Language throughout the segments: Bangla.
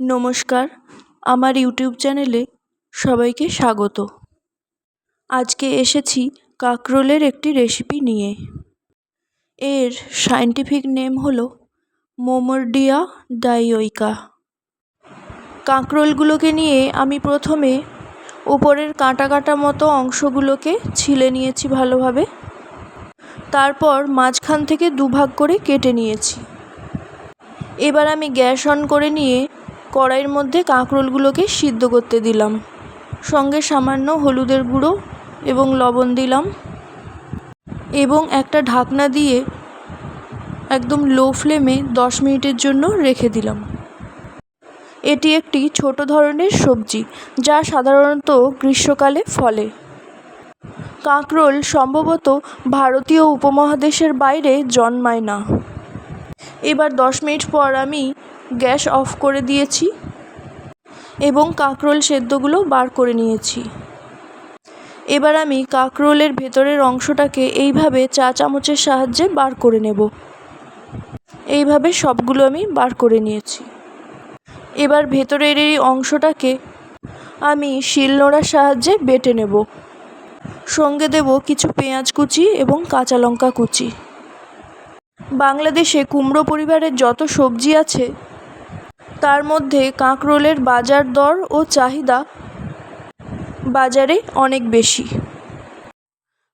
নমস্কার। আমার ইউটিউব চ্যানেলে সবাইকে স্বাগত। আজকে এসেছি কাঁকরোলের একটি রেসিপি নিয়ে। এর সায়েন্টিফিক নেম হলো মোমোরডিয়া ডাইওইকা কাঁকরোলগুলোকে নিয়ে আমি প্রথমে উপরের কাঁটা কাঁটা মতো অংশগুলোকে ছিলে নিয়েছি ভালোভাবে। তারপর মাঝখান থেকে দুভাগ করে কেটে নিয়েছি। এবার আমি গ্যাস অন করে নিয়ে কড়াইয়ের মধ্যে কাঁকরোলগুলোকে সিদ্ধ করতে দিলাম। সঙ্গে সামান্য হলুদের গুঁড়ো এবং লবণ দিলাম এবং একটা ঢাকনা দিয়ে একদম লো ফ্লেমে দশ মিনিটের জন্য রেখে দিলাম। এটি একটি ছোট ধরনের সবজি, যা সাধারণত গ্রীষ্মকালে ফলে। কাঁকরোল সম্ভবত ভারতীয় উপমহাদেশের বাইরে জন্মায় না। এবার দশ মিনিট পর আমি গ্যাস অফ করে দিয়েছি এবং কাঁকরোল সেদ্ধগুলো বার করে নিয়েছি। এবার আমি কাঁকরোলের ভেতরের অংশটাকে এইভাবে চা চামচের সাহায্যে বার করে নেব। এইভাবে সবগুলো আমি বার করে নিয়েছি। এবার ভেতরের এই অংশটাকে আমি শিলনোড়ার সাহায্যে বেটে নেব। সঙ্গে দেব কিছু পেঁয়াজ কুচি এবং কাঁচা লঙ্কা কুচি। বাংলাদেশে কুমড়ো পরিবারের যত সবজি আছে তার মধ্যে কাঁকরোলের বাজার দর ও চাহিদা বাজারে অনেক বেশি।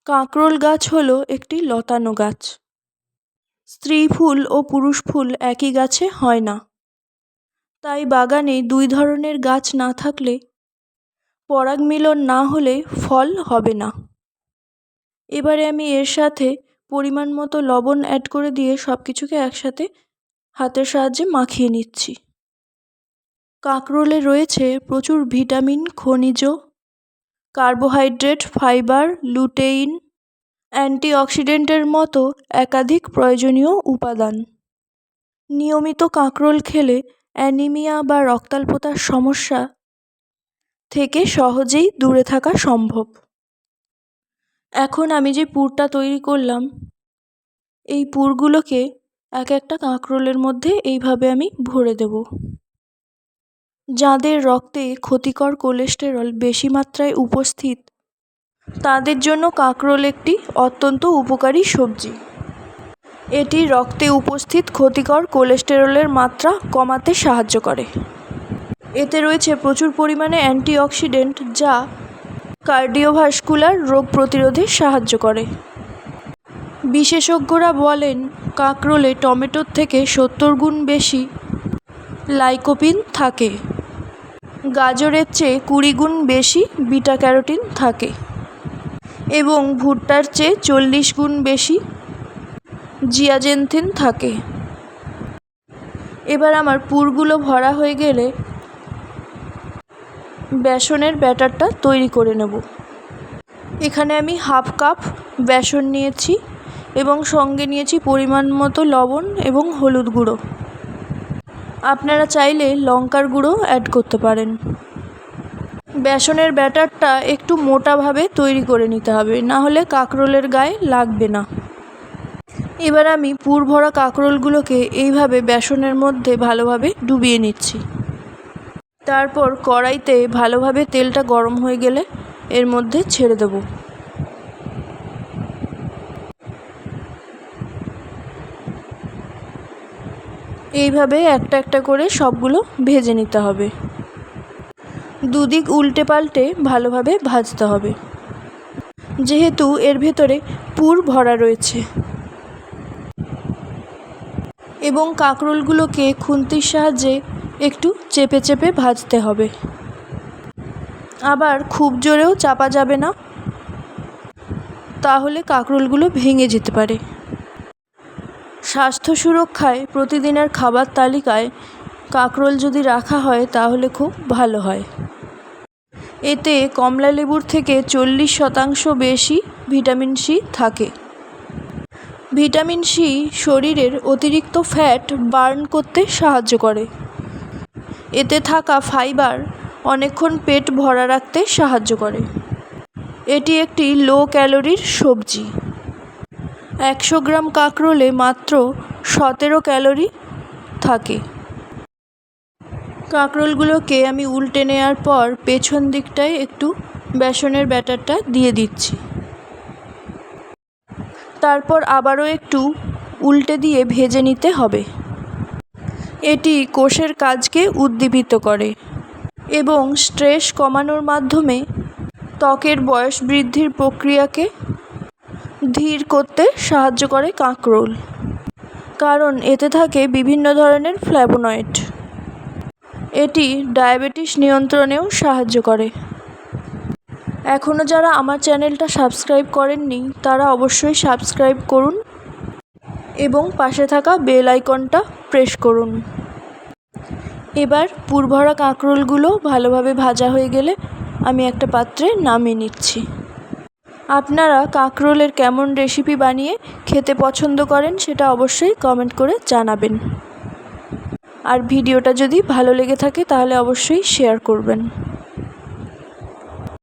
কাঁকরোল গাছ হল একটি লতানো গাছ। স্ত্রী ফুল ও পুরুষ ফুল একই গাছে হয় না। তাই বাগানে দুই ধরনের গাছ না থাকলে পরাগ মিলন না হলে ফল হবে না। এবারে আমি এর সাথে পরিমাণ মতো লবণ অ্যাড করে দিয়ে সব কিছুকে একসাথে হাতের সাহায্যে মাখিয়ে নিচ্ছি। কাঁকরোলে রয়েছে প্রচুর ভিটামিন, খনিজ, কার্বোহাইড্রেট, ফাইবার, লুটেইন, অ্যান্টিঅক্সিডেন্টের মতো একাধিক প্রয়োজনীয় উপাদান। নিয়মিত কাঁকরোল খেলে অ্যানিমিয়া বা রক্তাল্পতার সমস্যা থেকে সহজেই দূরে থাকা সম্ভব। এখন আমি যে পুরটা তৈরি করলাম, এই পুরগুলোকে এক একটা কাঁকরোলের মধ্যে এইভাবে আমি ভরে দেব। যাদের রক্তে ক্ষতিকর কোলেস্টেরল বেশি মাত্রায় উপস্থিত, তাদের জন্য কাঁকরোল একটি অত্যন্ত উপকারী সবজি। এটি রক্তে উপস্থিত ক্ষতিকর কোলেস্টেরলের মাত্রা কমাতে সাহায্য করে। এতে রয়েছে প্রচুর পরিমাণে অ্যান্টিঅক্সিডেন্ট যা কার্ডিওভাস্কুলার রোগ প্রতিরোধে সাহায্য করে। বিশেষজ্ঞরা বলেন, কাঁকরোলে টমেটোর থেকে সত্তর গুণ বেশি লাইকোপিন থাকে। গাজরের চেয়ে কুড়ি গুণ বেশি বিটা ক্যারোটিন থাকে এবং ভুট্টার চেয়ে চল্লিশ গুণ বেশি জিয়াজেন্থিন থাকে। এবার আমার পুরগুলো ভরা হয়ে গেলে বেসনের ব্যাটারটা তৈরি করে নেব। এখানে আমি হাফ কাপ বেসন নিয়েছি এবং সঙ্গে নিয়েছি পরিমাণ মতো লবণ এবং হলুদ গুঁড়ো। আপনারা চাইলে লঙ্কার গুঁড়ো অ্যাড করতে পারেন। বেসনের ব্যাটারটা একটু মোটাভাবে তৈরি করে নিতে হবে, না হলে কাঁকরোলের গায়ে লাগবে না। এবার আমি পুর ভরা কাঁকরোলগুলোকে এইভাবে বেসনের মধ্যে ভালোভাবে ডুবিয়ে নিচ্ছি। তারপর কড়াইতে ভালোভাবে তেলটা গরম হয়ে গেলে এর মধ্যে ছেড়ে দেবো। এইভাবে একটা একটা করে সবগুলো ভেজে নিতে হবে। দুদিক উল্টে পাল্টে ভালোভাবে ভাজতে হবে। যেহেতু এর ভেতরে পুর ভরা রয়েছে। এবং কাঁকরোলগুলোকে খুন্তির সাহায্যে একটু চেপে চেপে ভাজতে হবে। আবার খুব জোরেও চাপা যাবে না। তাহলে কাঁকরোলগুলো ভেঙে যেতে পারে। স্বাস্থ্য সুরক্ষায় প্রতিদিনের খাবার তালিকায় কাঁকরোল যদি রাখা হয়, তাহলে খুব ভালো হয়। এতে কমলা লেবুর থেকে চল্লিশ শতাংশ বেশি ভিটামিন সি থাকে। ভিটামিন সি শরীরের অতিরিক্ত ফ্যাট বার্ন করতে সাহায্য করে। এতে থাকা ফাইবার অনেকক্ষণ পেট ভরা রাখতে সাহায্য করে। এটি একটি লো ক্যালোরির সবজি। একশো গ্রাম কাঁকরোলে মাত্র সতেরো ক্যালোরি থাকে। কাঁকরোলগুলোকে আমি উল্টে নেওয়ার পর পেছন দিকটায় একটু বেসনের ব্যাটারটা দিয়ে দিচ্ছি। তারপর আবারও একটু উল্টে দিয়ে ভেজে নিতে হবে। এটি কোষের কাজকে উদ্দীপিত করে এবং স্ট্রেস কমানোর মাধ্যমে ত্বকের বয়স বৃদ্ধির প্রক্রিয়াকে ধীর করতে সাহায্য করে কাঁকরোল। কারণ এতে থাকে বিভিন্ন ধরনের ফ্ল্যাবোনয়েড এটি ডায়াবেটিস নিয়ন্ত্রণেও সাহায্য করে। এখনও যারা আমার চ্যানেলটা সাবস্ক্রাইব করেননি, তারা অবশ্যই সাবস্ক্রাইব করুন এবং পাশে থাকা বেল আইকনটা প্রেস করুন। এবার পুরভরা কাঁকরোলগুলো ভালোভাবে ভাজা হয়ে গেলে আমি একটা পাত্রে নামিয়ে নিচ্ছি। আপনারা কাঁকরোলের কেমন রেসিপি বানিয়ে খেতে পছন্দ করেন সেটা অবশ্যই কমেন্ট করে জানাবেন। আর ভিডিওটা যদি ভালো লেগে থাকে তাহলে অবশ্যই শেয়ার করবেন।